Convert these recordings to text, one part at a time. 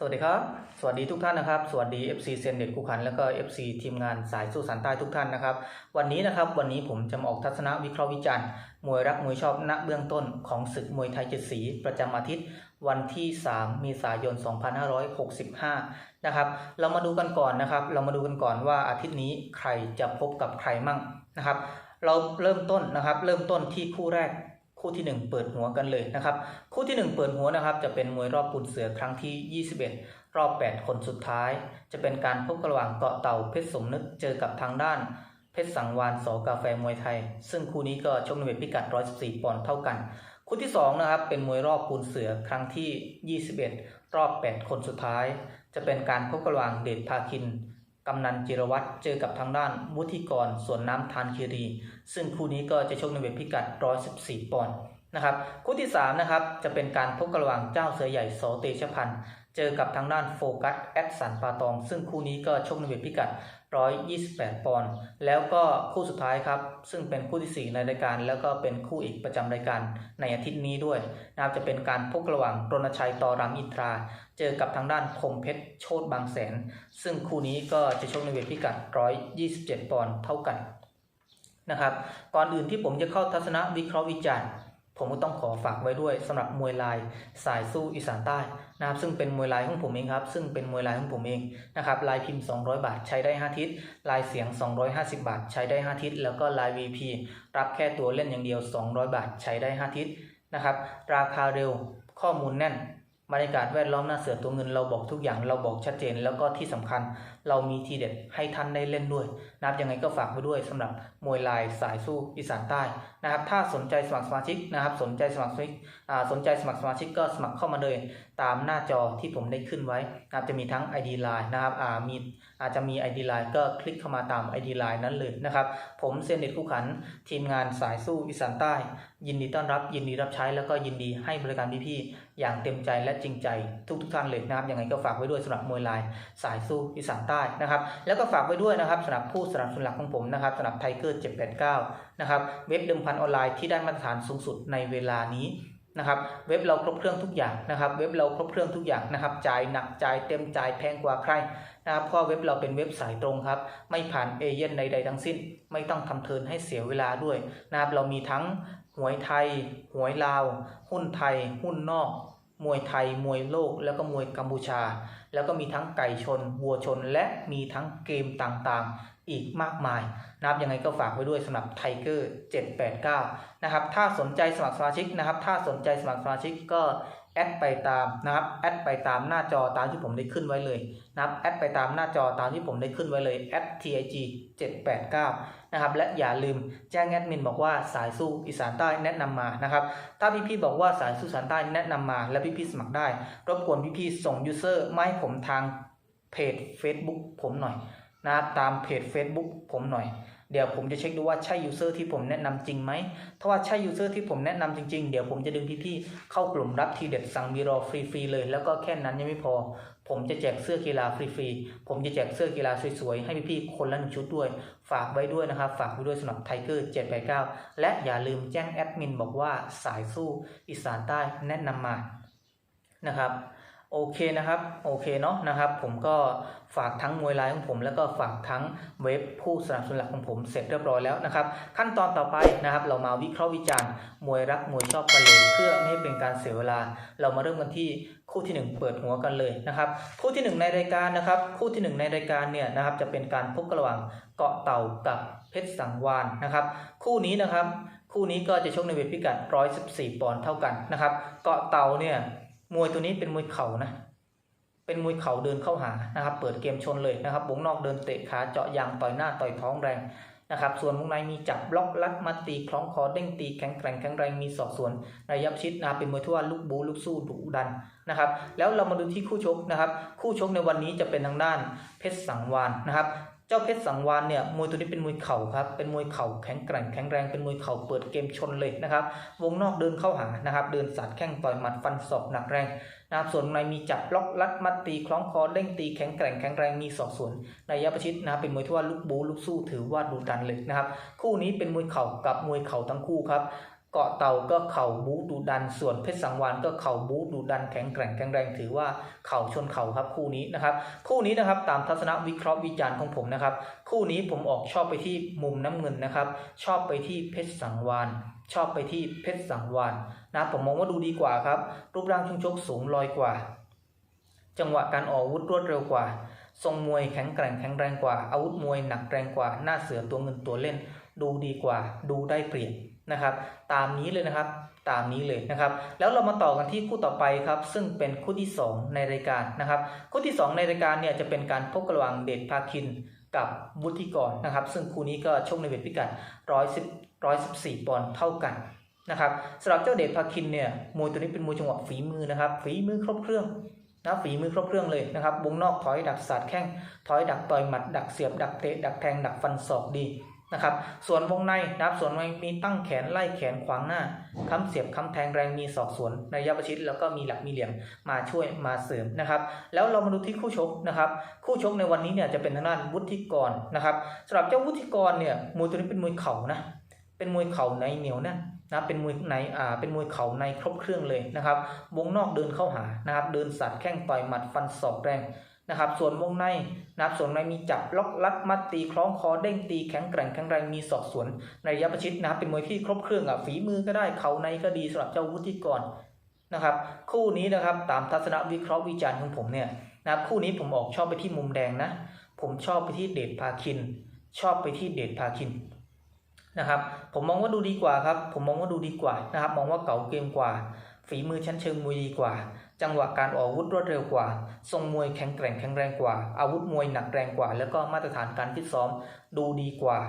สวัสดีครับ สวัสดีทุกท่านนะครับ สวัสดี FC เซนเด็ดคู่ขัน แล้วก็ FC ทีมงานสายสู้สันใต้ทุกท่านนะครับ วันนี้นะครับ วันนี้ผมจะมาออกทัศนวิเคราะห์วิจารณ์ มวยรักมวยชอบณเบื้องต้นของศึกมวยไทยเจ็ดสี ประจำอาทิตย์ วันที่ 3 มีายน 2565 นะครับ เรามาดูกันก่อนนะครับ เรามาดูกันก่อนว่าอาทิตย์นี้ใครจะพบกับใครมั่งนะครับ เราเริ่มต้นนะครับ เริ่มต้นที่คู่แรก คู่ที่ 1 เปิดหัวกันเลยนะครับ คู่ที่ 1 เปิดหัวนะครับ จะเป็นมวยรอบปุนเสือครั้งที่ 21 รอบ 8 คนสุดท้าย จะเป็นการพบกันระหว่างเกาะเต่าเพชรสมนึกเจอกับทางด้าน เพชรสังวานสอกาแฟมวยไทย ซึ่งคู่นี้ก็ชกในเวทพิกัด 114 ปอนด์เท่ากัน คู่ที่2นะครับเป็นมวยรอบปูนเสือครั้งที่ 21 รอบ 8 คนสุดท้าย จะเป็นการพบกันระหว่างเดชภาคิน กำนันจิรวัตรเจอกับทางด้านวุฒิกรสวนน้ำทานคีรี ซึ่งคู่นี้ก็จะชกในเวทพิกัด 114 ปอนด์นะครับคู่ที่3นะครับจะเป็นการพบกันระหว่างเจ้าเสือใหญ่สเตชพันธ์ เจอกับทางด้านโฟกัสแอดสันปาตอง ซึ่งคู่นี้ก็ชกในเวทพิกัด 128 ปอนด์แล้วก็คู่สุดท้ายครับ ซึ่งเป็นคู่ที่ 4 ในรายการ แล้วก็เป็นคู่อีกประจำรายการในอาทิตย์นี้ด้วยนะครับจะเป็นการพบกันระหว่างรณชัยต่อรามอินทรา เจอกับทางด้านคมเพชรโชตบางแสน ซึ่งคู่นี้ก็จะชกในเวทพิกัด 127 ปอนด์เท่ากันนะครับก่อนอื่นที่ผมจะเข้าทัศนะวิเคราะห์วิจารณ์ผมก็ต้องขอฝากไว้ด้วยสำหรับมวยลายสายสู้อีสานใต้ นะครับซึ่งเป็นมวยลายของผมเองครับซึ่งเป็นมวยลายของผมเองนะครับลายพิมพ์ 200 บาทใช้ได้ 5 ทิศลายเสียง 250 บาท ใช้ได้ 5 ทิศแล้วก็ลาย VP รับแค่ตัวเล่นอย่างเดียว 200 บาท ใช้ได้ 5 ทิศนะครับราคาเร็วข้อมูลแน่นบรรยากาศแวดล้อมหน้าเสือตัวเงินเราบอกทุกอย่างเราบอกชัดเจนแล้วก็ที่สำคัญเรามีทีเด็ดให้ท่านได้เล่นด้วยนะครับยังไงก็ฝากไว้ด้วยสำหรับมวยลายสายสู้อีสานใต้นะครับถ้าสนใจสมัครสมาชิกนะครับสนใจสมัครสมาชิก สนใจสมัครสมาชิกก็สมัครเข้ามาเลยตามหน้าจอที่ผมได้ขึ้นไว้นะครับจะมีทั้ง ID Line นะครับอ่ามีอาจจะมี ID Line ก็คลิกเข้ามาตาม ID Line นั้นเลยนะครับ ผมเซนเด็ดคู่ขัน ทีมงานสายสู้อีสานใต้ ยินดีต้อนรับ ยินดีรับใช้แล้วก็ยินดีให้บริการพี่ๆอย่างเต็มใจและจริงใจทุกทุกท่านเลยนะครับยังไงก็ฝากไว้ด้วยสำหรับมวยลายสายสู้อีสานใต้นะครับ แล้วก็ฝากไว้ด้วยนะครับสำหรับผู้สนับสนุนหลักของผมนะครับสำหรับไทเกอร์789นะครับเว็บเดิมพันออนไลน์ที่ได้มาตรฐานสูงสุดในเวลานี้ นะครับเว็บเราครบเครื่องทุกอย่างนะครับ เว็บเราครบเครื่องทุกอย่างนะครับจ่ายหนักจ่ายเต็มจ่ายแพงกว่าใครนะครับเพราะเว็บเราเป็นเว็บสายตรงครับ ไม่ผ่านเอเย่นใดๆทั้งสิ้น ไม่ต้องทำเทินให้เสียเวลาด้วยนะครับเรามีทั้งหวยไทย หวยลาว หุ้นไทย หุ้นนอก มวยไทย มวยโลก แล้วก็มวยกัมพูชา แล้วก็มีทั้งไก่ชน วัวชน และมีทั้งเกมต่างๆ อีกมากมายนะครับยังไงก็ฝากไว้ด้วยสำหรับไทเกอร์789 นะครับ ถ้าสนใจสมัครสมาชิกนะครับ ถ้าสนใจสมัครสมาชิกก็แอดไปตามนะครับแอดไปตามหน้าจอตามที่ผมได้ขึ้นไว้เลยนะครับแอดไปตามหน้าจอตามที่ผมได้ขึ้นไว้เลยแอด @tig 789นะครับและอย่าลืมแจ้งแอดมินบอกว่าสายสู้อีสานใต้แนะนำมานะครับถ้าพี่ๆบอกว่าสายสู้อีสานใต้แนะนำมา และพี่ๆสมัครได้ รบกวนพี่ๆส่งยูเซอร์มาให้ผมทางเพจ Facebook ผมหน่อย นะครับตามเพจ Facebook ผมหน่อย เดี๋ยวผมจะเช็คดูว่าใช่ยูเซอร์ที่ผมแนะนำจริงไหม ถ้าว่าใช่ยูเซอร์ที่ผมแนะนำจริงๆ เดี๋ยวผมจะดึงพี่ๆเข้ากลุ่มรับทีเด็ดสั่งมีรอฟรีๆเลย แล้วก็แค่นั้นยังไม่พอ ผมจะแจกเสื้อกีฬาฟรีๆ ผมจะแจกเสื้อกีฬาสวยๆ ให้พี่ๆ คนละหนึ่งชุดด้วย ฝากไว้ด้วยนะครับ ฝากไว้ด้วยสำหรับไทเกอร์789 และอย่าลืมแจ้งแอดมินบอกว่าสายสู้อีสานใต้แนะนำมา นะครับ โอเคนะครับโอเคเนาะนะครับผมก็ฝากทั้งมวยไลน์ของผม แล้วก็ฝากทั้งเว็บผู้สนับสนุนหลักของผมเสร็จเรียบร้อยแล้วนะครับขั้นตอนต่อไปนะครับ เรามาวิเคราะห์วิจารณ์มวยรักมวยชอบกันเลยเพื่อไม่ให้เป็นการเสียเวลา เรามาเริ่มกันที่คู่ที่ 1 เปิดหัวกันเลยนะครับคู่ที่ 1 ในรายการนะครับคู่ที่ 1 ในรายการเนี่ยนะครับจะเป็นการพบกันระหว่างเกาะเต่ากับเพชรสังวานนะครับคู่นี้นะครับคู่นี้ก็จะชกในเวทพิกัด 114 ปอนด์เท่ากันนะครับเกาะเต่าเนี่ย มวยตัวนี้เป็นมวยเข่านะ เป็นมวยเข่าเดินเข้าหานะครับ เปิดเกมชนเลยนะครับวงนอกเดินเตะขาเจาะยางต่อยหน้าต่อยท้องแรงนะครับ ส่วนวงในมีจับบล็อกลัดมัดตีคล้องคอเด้งตีแข็งแกร่งแข็งแรงมีศอกสวนระยะประชิดนะเป็นมวยที่ว่าลูกบูลูกสู้ดุดันนะครับ แล้วเรามาดูที่คู่ชกนะครับ คู่ชกในวันนี้จะเป็นทางด้านเพชรสังวานนะครับ เจ้าเพชรสังวานเนี่ยมวยตัวนี้เป็นมวยเข่าครับเป็นมวยเข่าแข็งแกร่งแข็งแรงเป็นมวยเข่าเปิดเกมชนเลยนะครับวงนอกเดินเข้าหานะครับเดินสาดแข้งต่อยหมัดฟันศอกหนักแรงนะครับส่วนในมีจับล็อกลัดมัดตีคล้องคอเด้งตีแข็งแกร่งแข็งแรงมีศอกสวนระยะประชิดนะครับเป็นมวยที่ว่าลูกบูลูกสู้ถือว่าดุดันเลยนะครับคู่นี้เป็นมวยเข่ากับมวยเข่าทั้งคู่ครับ เกาะเต่าก็เข่าบูดุดัน ส่วนเพชรสังวานก็เข่าบูดุดันแข็งแกร่งแข็งแรงถือว่าเข่าชนเข่าครับคู่นี้นะครับ คู่นี้นะครับตามทัศนวิเคราะห์วิจารณ์ของผมนะครับ คู่นี้ผมออกชอบไปที่มุมน้ำเงินนะครับ ชอบไปที่เพชรสังวานชอบไปที่เพชรสังวานนะผมมองว่าดูดีกว่าครับ รูปร่างช่วงชกสูงลอยกว่า จังหวะการออกอาวุธรวดเร็วกว่า ทรงมวยแข็งแกร่งแข็งแรงกว่า อาวุธมวยหนักแรงกว่า หน้าเสือตัวเงินตัวเล่น ดูดีกว่า ดูได้เปรียบ นะครับ ตามนี้เลยนะครับ ตามนี้เลยนะครับ แล้วเรามาต่อกันที่คู่ต่อไปครับ ซึ่งเป็นคู่ที่ 2 ในรายการนะครับ คู่ที่ 2 ในรายการเนี่ยจะเป็นการพบกันระหว่างเดชภาคินกับวุฒิกรนะครับ ซึ่งคู่นี้ก็ชกในเวทพิกัด110 114ปอนด์เท่ากันนะครับสำหรับเจ้าเดชภาคินเนี่ยมวยตัวนี้เป็นมวยจังหวะฝีมือนะครับ ฝีมือครบเครื่องนะฝีมือครบเครื่องเลยนะครับวงนอกถอยดักสาดแข้งถอยดักต่อยหมัด ดักเสียบดักเตะดักแทงดักฟันศอกดี นะครับ ส่วนวงในนะครับ ส่วนวงในมีตั้งแขนไล่แขนขวางหน้าค้ำเสียบค้ำแทงแรงมีศอกสวนในระยะประชิดแล้วก็มีหลักมีเหลี่ยมมาช่วยมาเสริมนะครับ แล้วเรามาดูที่คู่ชกนะครับ คู่ชกในวันนี้เนี่ยจะเป็นทางด้านวุฒิกรนะครับสำหรับเจ้าวุฒิกรเนี่ยมวยตัวนี้เป็นมวยเข่านะ เป็นมวยเข่าในเหนียวแน่นนะเป็นมวยในอ่าเป็นมวยเข่าในครบเครื่องเลยนะครับ วงนอกเดินเข้าหานะครับ เดินสัดแข้งต่อยหมัดฟันศอกแรง นะครับ ส่วนวงในนะครับ ส่วนในมีจับล็อกลัดมัดตีคล้องคอเด้งตีแข็งแกร่งแข็งแรงมีศอกสวนในระยะประชิดนะครับ เป็นมวยที่ครบเครื่องอะฝีมือก็ได้เข่าในก็ดีสำหรับเจ้าวุฒิกรนะครับ คู่นี้นะครับตามทัศนวิเคราะห์วิจารณ์ของผมเนี่ยนะครับคู่นี้ผมออกชอบไปที่มุมแดงนะ ผมชอบไปที่เดชพาคิน ชอบไปที่เดชพาคินนะครับผมมองว่าดูดีกว่าครับ ผมมองว่าดูดีกว่านะครับ มองว่าเก๋าเกมกว่า ฝีมือชั้นเชิงมวยดีกว่า จังหวะการออกอาวุธรวดเร็วกว่า ทรงมวยแข็งแกร่งแข็งแรงกว่า อาวุธมวยหนักแรงกว่า แล้วก็มาตรฐานการฟิตซ้อมดูดีกว่า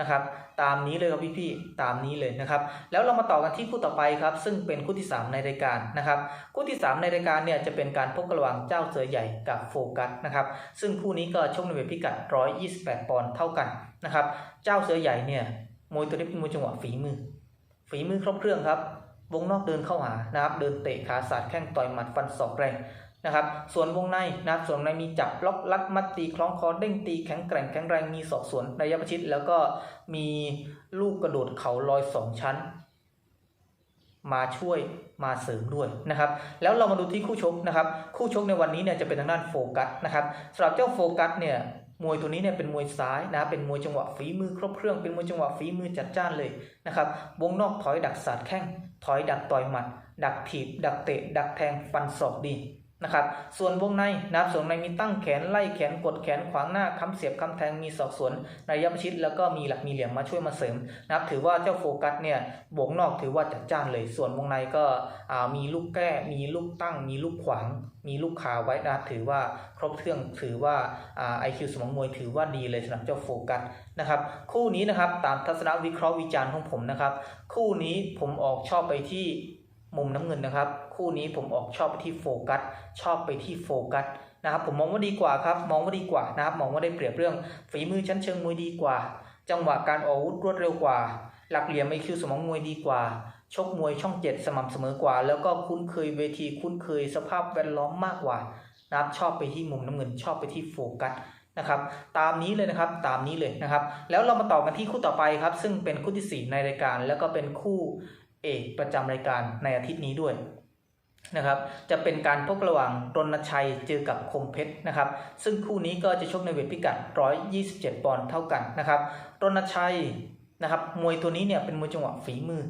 นะครับ ตามนี้เลยครับพี่ๆตามนี้เลยนะครับ แล้วเรามาต่อกันที่คู่ต่อไปครับ ซึ่งเป็นคู่ที่ 3 ในรายการนะครับ คู่ที่ 3 ในรายการเนี่ยจะเป็นการพบกันระหว่างเจ้าเสือใหญ่กับโฟกัสนะครับ ซึ่งคู่นี้ก็ชกในเวทพิกัด 128 ปอนด์เท่ากันนะครับ เจ้าเสือใหญ่เนี่ยมวยตัวนี้เป็นมวยจังหวะฝีมือ ฝีมือครบเครื่องครับ วงนอกเดินเข้าหานะครับ เดินเตะขาสาดแข้งต่อยหมัดฟันศอกแรงนะครับ ส่วนวงในนะครับ ส่วนในมีจับล็อกลัดมัดตีคล้องคอเด้งตีแข็งแกร่งแข็งแรงมีศอกสวนนระยะประชิดแล้วก็มีลูกกระโดดเข่าลอยสองชั้น มาช่วยมาเสริมด้วยนะครับ แล้วเรามาดูที่คู่ชกนะครับ คู่ชกในวันนี้เนี่ยจะเป็นทางด้านโฟกัสนะครับสำหรับเจ้าโฟกัสเนี่ยมวยตัวนี้เนี่ยเป็นมวยซ้ายนะเป็นมวยจังหวะฝีมือครบเครื่องเป็นมวยจังหวะฝีมือจัดจ้านเลยนะครับ วงนอกถอยดักสาดแข้ง ถอยดักต่อยหมัด ดักถีบ ดักเตะ ดักแทง ฟันศอกดี นะครับ ส่วนวงในนะครับส่วนในมีตั้งแขนไล่แขนกดแขนขวางหน้าค้ำเสียบค้ำแทงมีศอกสวนในระยะประชิดแล้วก็มีหลักมีเหลี่ยมมาช่วยมาเสริมนะครับ ถือว่าเจ้าโฟกัสเนี่ยวงนอกถือว่าจัดจ้านเลย ส่วนวงในก็มีลูกแก้มีลูกตั้ง มีลูกขวาง มีลูกขาไว้นะครับถือว่าครบเครื่องถือว่าอ่าไอคิวสมองมวยถือว่าดีเลยสำหรับเจ้าโฟกัสนะครับ คู่นี้นะครับตามทัศนวิเคราะห์วิจารณ์ของผมนะครับ คู่นี้ผมออกชอบไปที่ มุมน้ำเงินนะครับ คู่นี้ผมออกชอบไปที่โฟกัสชอบไปที่โฟกัสนะครับผมมองว่าดีกว่าครับมองว่าดีกว่านะครับมองว่าได้เปรียบเรื่องฝีมือชั้นเชิงมวยดีกว่า จังหวะการออกอาวุธรวดเร็วกว่า หลักเหลี่ยมไอคิวสมองมวยดีกว่าชกมวยช่องเจ็ดสม่ำเสมอกว่า แล้วก็คุ้นเคยเวทีคุ้นเคยสภาพแวดล้อมมากกว่านะครับชอบไปที่มุมน้ำเงินชอบไปที่โฟกัสนะครับตามนี้เลยนะครับตามนี้เลยนะครับ แล้วเรามาต่อกันที่คู่ต่อไปครับ ซึ่งเป็นคู่ที่ 4 ในรายการ แล้วก็เป็นคู่ เอกประจำรายการในอาทิตย์นี้ด้วยนะครับจะเป็นการพบระหว่างรณชัยเจอกับคมเพชรนะครับซึ่งคู่นี้ก็จะชกในเวทพิกัด 127 ปอนด์เท่ากันนะครับรณชัยนะครับมวยตัวนี้เนี่ยเป็นมวยจังหวะฝีมือ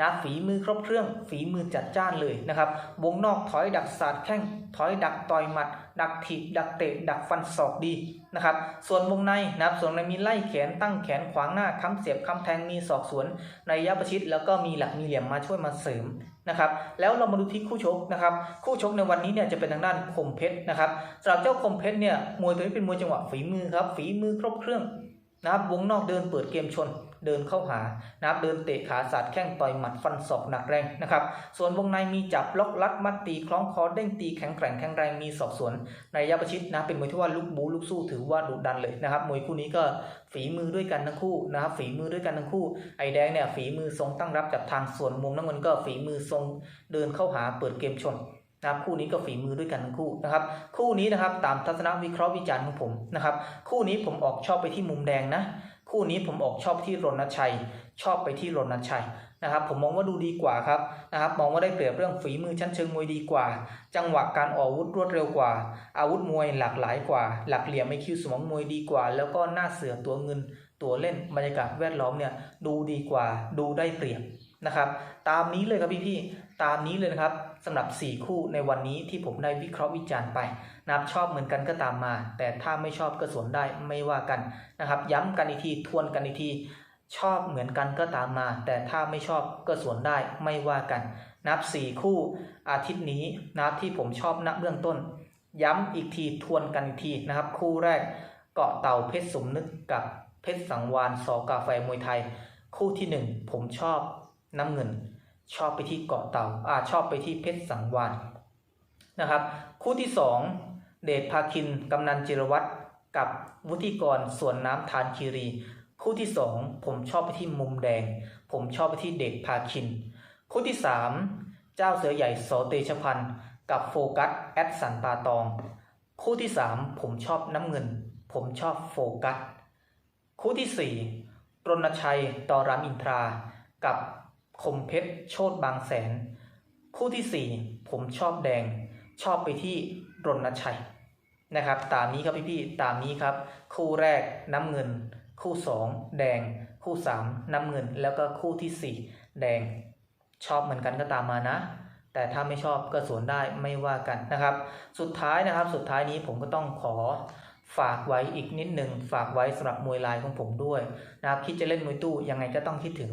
นะฝีมือครบเครื่อง ฝีมือจัดจ้านเลยนะครับวงนอกถอยดักสาดแข้งถอยดักต่อยหมัด ดักถีบดักเตะดักฟันศอกดีนะครับส่วนวงในนะครับส่วนในมีไล่แขนตั้งแขนขวางหน้าค้ำเสียบค้ำแทงมีศอกสวนในยะประชิดแล้วก็มีหลักมีเหลี่ยมมาช่วยมาเสริมนะครับแล้วเรามาดูที่คู่ชกนะครับคู่ชกในวันนี้เนี่ยจะเป็นทางด้านคมเพชรนะครับสำหรับเจ้าคมเพชรเนี่ยมวยตัวนี้เป็นมวยจังหวะฝีมือครับฝีมือครบเครื่องนะครับวงนอกเดินเปิดเกมชน เดินเข้าหานะครับเดินเตะขาสาดแข้งต่อยหมัดฟันศอกหนักแรงนะครับ ส่วนวงในมีจับล็อกลัดมัดตีคล้องคอเด้งตีแข็งแกร่งแข็งแรงมีศอกสวนในระยะประชิดนะเป็นมวยที่ว่าลุกบูลุกสู้ถือว่าดุดันเลยนะครับมวยคู่นี้ก็ฝีมือด้วยกันทั้งคู่นะครับฝีมือด้วยกันทั้งคู่ไอแดงเนี่ยฝีมือทรงตั้งรับจับทางส่วนมุมน้ำเงินก็ฝีมือทรงเดินเข้าหาเปิดเกมชนนะครับคู่นี้ก็ฝีมือด้วยกันทั้งคู่นะครับคู่นี้นะครับตามทัศนวิเคราะห์วิจารณ์ของผมนะครับคู่นี้ผมออกชอบไปที่มุมแดงนะ คู่นี้ผมออกชอบที่รณชัย ชอบไปที่รณชัยนะครับผมมองว่าดูดีกว่าครับนะครับมองว่าได้เปรียบเรื่องฝีมือชั้นเชิงมวยดีกว่า จังหวะการออกอาวุธรวดเร็วกว่า อาวุธมวยหลากหลายกว่า หลักเหลี่ยมไม่คิวสมองมวยดีกว่า แล้วก็หน้าเสือตัวเงินตัวเล่นบรรยากาศแวดล้อมเนี่ยดูดีกว่าดูได้เปรียบนะครับ ตามนี้เลยครับพี่ๆตามนี้เลยนะครับ สำหรับ 4 คู่ในวันนี้ที่ผมได้วิเคราะห์วิจารณ์ไปนะครับชอบเหมือนกันก็ตามมา แต่ถ้าไม่ชอบก็สวนได้ไม่ว่ากันนะครับย้ำกันอีกทีทวนกันอีกทีชอบเหมือนกันก็ตามมา แต่ถ้าไม่ชอบก็สวนได้ไม่ว่ากันนับ 4 คู่อาทิตย์นี้นะครับที่ผมชอบณเบื้องต้น ย้ำอีกทีทวนกันอีกทีนะครับ คู่แรกเกาะเต่าเพชรสมนึกกับเพชรสังวานสอกาแฟมวยไทย คู่ที่ 1 ผมชอบน้ำเงิน ชอบไปที่เกาะเต่าอ่าชอบไปที่เพชรสังวานนะครับ คู่ที่ 2 เดชภาคินกำนันจิรวัตรกับวุฒิกรส่วนน้ำทานคีรี คู่ที่ 2 ผมชอบไปที่มุมแดง ผมชอบไปที่เดชภาคิน คู่ที่ 3 เจ้าเสือใหญ่โสเตชพันธ์กับโฟกัสแอดสันปาตอง คู่ที่ 3 ผมชอบน้ำเงิน ผมชอบโฟกัส คู่ที่4รณชัยตอรามอินทรา กับ คมเพชรโชตบางแสน คู่ที่ 4 ผมชอบแดง ชอบไปที่รณชัยนะครับ ตามนี้ครับพี่ๆตามนี้ครับ คู่แรกน้ำเงิน คู่ 2 แดง คู่ 3 น้ำเงิน แล้วก็คู่ทีสี่4 แดง ชอบเหมือนกันก็ตามมานะ แต่ถ้าไม่ชอบก็สวนได้ไม่ว่ากันนะครับ สุดท้ายนะครับ สุดท้ายนี้ผมก็ต้องขอ ฝากไว้อีกนิดหนึ่งฝากไว้สำหรับมวยลายของผมด้วยนะครับคิดจะเล่นมวยตู้ยังไงก็ต้องคิดถึง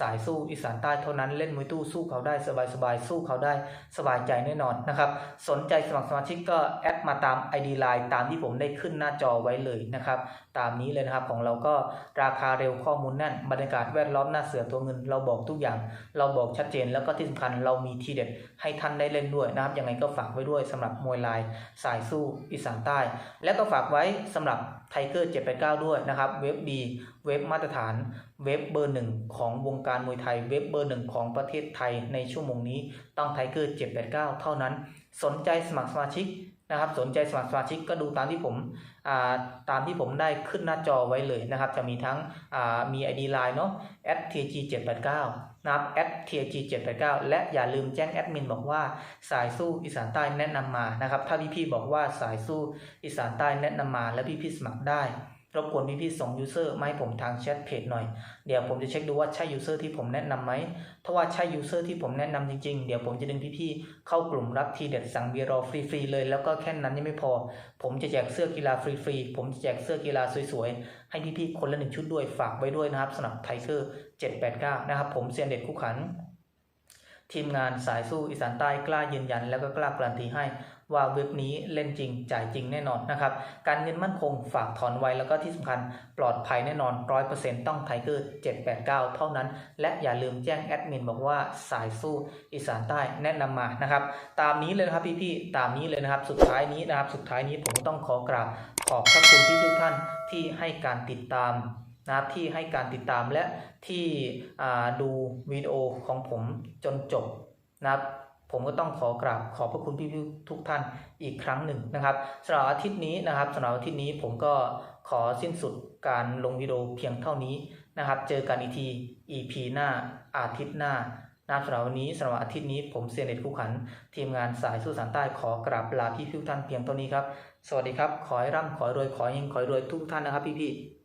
สายสู้อีสานใต้เท่านั้นเล่นมวยตู้สู้เขาได้สบายๆสู้เขาได้สบายใจแน่นอนนะครับสนใจสมัครสมาชิกก็แอดมาตาม ID ไลน์ตามที่ผมได้ขึ้นหน้าจอไว้เลยนะครับ ตามนี้เลยนะครับ ของเราก็ราคาเร็วข้อมูลแน่นบรรยากาศแวดล้อมหน้าเสือตัวเงิน เราบอกทุกอย่าง เราบอกชัดเจนแล้วก็ที่สำคัญเรามีทีเด็ดให้ท่านได้เล่นด้วยนะครับยังไงก็ฝากไว้ด้วยสำหรับมวยลายสายสู้อีสานใต้ และก็ฝากไว้สำหรับไทเกอร์789 ด้วยนะครับ เว็บดี เว็บมาตรฐาน เว็บเบอร์หนึ่งของวงการมวยไทย เว็บเบอร์หนึ่งของประเทศไทยในชั่วโมงนี้ต้องไทเกอร์789 เท่านั้น สนใจสมัครสมาชิก นะครับ สนใจสมัครสมาชิกก็ดูตามที่ผมาตามที่ผมได้ขึ้นหน้าจอไว้เลยนะครับ จะมีทั้งอ่ามี ID Line เนาะ @tg 789 นะครับ @tg 789 และอย่าลืมแจ้งแอดมินบอกว่าสายสู้อีสานใต้แนะนำมานะครับ ถ้าพี่ๆบอกว่าสายสู้อีสานใต้แนะนำมา และพี่ๆสมัครได้ รบกวนพี่ๆส่งยูเซอร์มาให้ผมทางแชทเพจหน่อย เดี๋ยวผมจะเช็คดูว่าใช่ยูเซอร์ที่ผมแนะนำไหม ถ้าว่าใช่ยูเซอร์ที่ผมแนะนำจริงๆ เดี๋ยวผมจะดึงพี่ๆเข้ากลุ่มรับทีเด็ดสั่งเบียร์รอฟรีๆเลย แล้วก็แค่นั้นยังไม่พอ ผมจะแจกเสื้อกีฬาฟรีๆ ผมจะแจกเสื้อกีฬาสวยๆ ให้พี่ๆคนละหนึ่งชุดด้วยฝากไว้ด้วยนะครับสำหรับไทเกอร์789 นะครับผมเซียนเด็ดคู่ขัน ทีมงานสายสู้อีสานใต้กล้ายืนยัน แล้วก็กล้าการันตีให้ว่าเว็บนี้เล่นจริง จ่ายจริงแน่นอนนะครับ การเงินมั่นคงฝากถอนไว้แล้วก็ที่สำคัญปลอดภัยแน่นอน 100%ต้องไทเกอร์789 เท่านั้น และอย่าลืมแจ้งแอดมินบอกว่าสายสู้อีสานใต้แนะนำมานะครับ ตามนี้เลยนะครับพี่ๆตามนี้เลยนะครับ สุดท้ายนี้นะครับ สุดท้ายนี้ผมต้องขอกราบขอบพระคุณที่ทุกท่านที่ให้การติดตาม นะครับที่ให้การติดตามและที่ดูวิดีโอของผมจนจบนะครับผมก็ต้องขอกราบขอบพระคุณพี่ๆทุกท่านอีกครั้งหนึ่งนะครับสำหรับอาทิตย์นี้นะครับสำหรับอาทิตย์นี้ผมก็ขอสิ้นสุดการลงวิดีโอเพียงเท่านี้นะครับ เจอกันอีกที EP หน้าอาทิตย์หน้านะครับสำหรับวันนี้สำหรับอาทิตย์นี้ผมเซียนเน็ตคู่ขัน ทีมงานสายสู้สารใต้ขอกราบลาพี่ๆทุกท่านเพียงเท่านี้ครับ สวัสดีครับ ขอให้ร่ำขอให้รวยขอให้เฮงขอให้รวยทุกท่านนะครับพี่ๆ